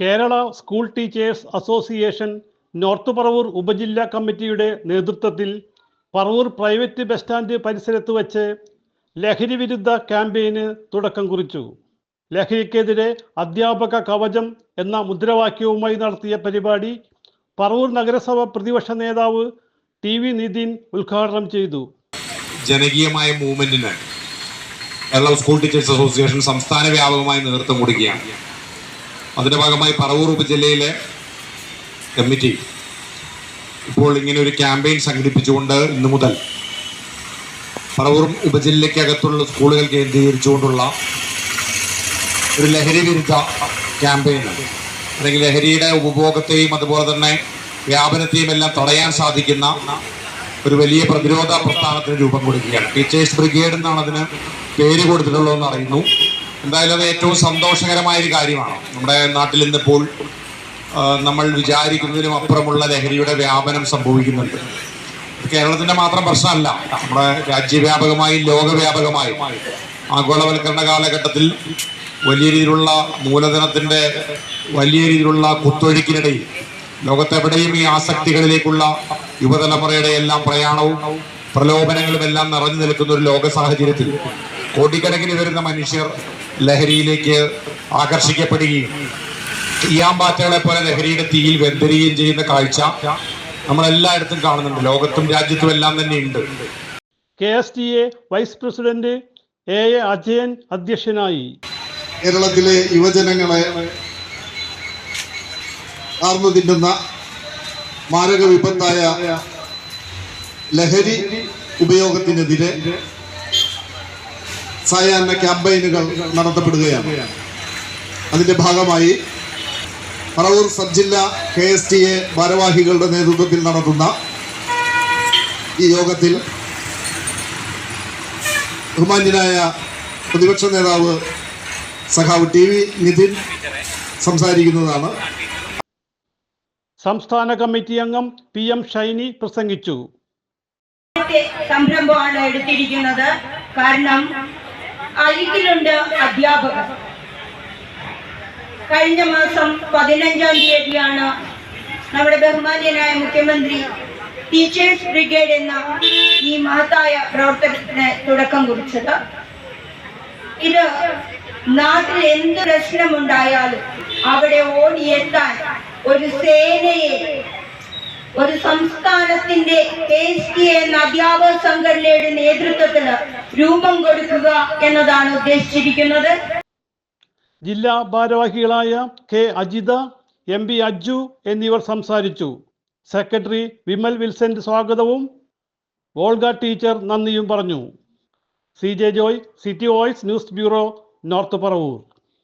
Kerala school teachers association north Paravur ഉപജില്ലാ കമ്മിറ്റിയുടെ നേതൃത്വത്തിൽ പറവൂർ പ്രൈവറ്റ് ബസ് സ്റ്റാൻഡ് പരിസരത്ത് വച്ച് ലഹരി വിരുദ്ധ ക്യാമ്പയിന് തുടക്കം കുറിച്ചു. ലഹരിക്കെതിരെ അധ്യാപക കവചം എന്ന മുദ്രാവാക്യവുമായി നടത്തിയ പരിപാടി പറവൂർ നഗരസഭ പ്രതിപക്ഷ നേതാവ് ടി വി നിതിൻ ഉദ്ഘാടനം ചെയ്തു. ജനകീയമായ മൂവ്മെന്റിന് കേരള സ്കൂൾ ടീച്ചേഴ്സ് അസോസിയേഷൻ സംസ്ഥാന വ്യാപകമായി നേതൃത്വം കൊടുക്കുകയാണ്. അതിന്റെ ഭാഗമായി പറവൂർ ഉപജില്ലയിലെ കമ്മിറ്റി ഇപ്പോൾ ഇങ്ങനെ ഒരു ക്യാമ്പയിൻ സംഘടിപ്പിച്ചുകൊണ്ട് ഇന്നു മുതൽ പറവൂർ ഉപജില്ലയ്ക്കകത്തുള്ള സ്കൂളുകൾ കേന്ദ്രീകരിച്ചുകൊണ്ടുള്ള ഒരു ലഹരി വിരുദ്ധ ക്യാമ്പയിൻ അല്ലെങ്കിൽ ലഹരിയുടെ ഉപഭോഗത്തെയും അതുപോലെ തന്നെ വ്യാപനത്തെയും എല്ലാം തടയാൻ സാധിക്കുന്ന ഒരു വലിയ പ്രതിരോധ പ്രസ്ഥാനത്തിന് രൂപം കൊടുക്കുകയാണ്. ടീച്ചേഴ്സ് ബ്രിഗേഡ് എന്നാണ് അതിന് പേര് കൊടുത്തിട്ടുള്ളതെന്ന് അറിയുന്നു എന്തായാലും അത് ഏറ്റവും സന്തോഷകരമായ ഒരു കാര്യമാണ്. നമ്മുടെ നാട്ടിൽ ഇന്നിപ്പോൾ നമ്മൾ വിചാരിക്കുന്നതിനും അപ്പുറമുള്ള ലഹരിയുടെ വ്യാപനം സംഭവിക്കുന്നുണ്ട്. കേരളത്തിന്റെ മാത്രം പ്രശ്നമല്ല. നമ്മുടെ രാജ്യവ്യാപകമായും ലോകവ്യാപകമായും ആഗോളവൽക്കരണ കാലഘട്ടത്തിൽ വലിയ രീതിയിലുള്ള മൂലധനത്തിന്റെ വലിയ രീതിയിലുള്ള കുത്തൊഴുക്കിനിടയിൽ ലോകത്തെവിടെയും ഈ ആസക്തികളിലേക്കുള്ള യുവതലമുറയുടെ എല്ലാം പ്രയാണവും പ്രലോഭനങ്ങളും എല്ലാം നിറഞ്ഞു നിൽക്കുന്ന ഒരു ലോക സാഹചര്യത്തിൽ കോടിക്കണക്കിന് വരുന്ന മനുഷ്യർ ലഹരിയിലേക്ക് ആകർഷിക്കപ്പെടുകയും ഈയാമ്പാറ്റകളെ പോലെ ലഹരിയുടെ തീയിൽ വെന്തരുകയും ചെയ്യുന്ന കാഴ്ച നമ്മളെല്ലായിടത്തും കാണുന്നുണ്ട്. ലോകത്തും രാജ്യത്തും എല്ലാം തന്നെ ഉണ്ട്. K S T A vice president A A Ajayan അധ്യക്ഷനായി. കേരളത്തിലെ യുവജനങ്ങളെ ആർന്നു തിന്നുന്ന മാരക വിപത്തായ ലഹരി ഉപയോഗത്തിനെതിരെ സായാഹ്ന ക്യാമ്പയിനുകൾ നടത്തപ്പെടുകയാണ്. അതിന്റെ ഭാഗമായി പറവൂർ സബ് ജില്ലാ കെ എസ് ടി എ ഭാരവാഹികളുടെ നേതൃത്വത്തിൽ നടത്തുന്ന ഈ യോഗത്തിൽ ബഹുമാന്യനായ പ്രതിപക്ഷ നേതാവ് സഖാവ് ടി വി നിതിൻ സംസാരിക്കുന്നതാണ്. സംസ്ഥാന കമ്മിറ്റി അംഗം പി എം ഷൈനി പ്രസംഗിച്ചു. സംരംഭമാണ് എടുത്തിരിക്കുന്നത്. കാരണം അരികിലുണ്ട് അധ്യാപകർ കഴിഞ്ഞ മാസം പതിനഞ്ചാം തീയതിയാണ് നമ്മുടെ ബഹുമാന്യനായ മുഖ്യമന്ത്രി ടീച്ചേഴ്സ് ബ്രിഗേഡ് എന്ന ഈ മഹത്തായ പ്രവർത്തനത്തിന് തുടക്കം കുറിച്ചത്. ഇത് നാട്ടിൽ എന്ത് പ്രശ്നമുണ്ടായാലും അവിടെ ഓടിയെത്താൻ ഒരു സേനയെ ഒരു സംസ്ഥാനത്തിന്റെ എസ് ടി എന്ന അധ്യാപക സംഘടനയുടെ നേതൃത്വത്തിൽ രൂപം കൊടുക്കുക എന്നതാണ് ഉദ്ദേശിച്ചിരിക്കുന്നത്. ജില്ലാ ഭാരവാഹികളായ K Ajitha M P Aju എന്നിവർ സംസാരിച്ചു. സെക്രട്ടറി വിമൽ വിൽസന്റ് സ്വാഗതവും വോൾഗ ടീച്ചർ നന്ദിയും പറഞ്ഞു. C J Joy city voice news bureau north Paravur.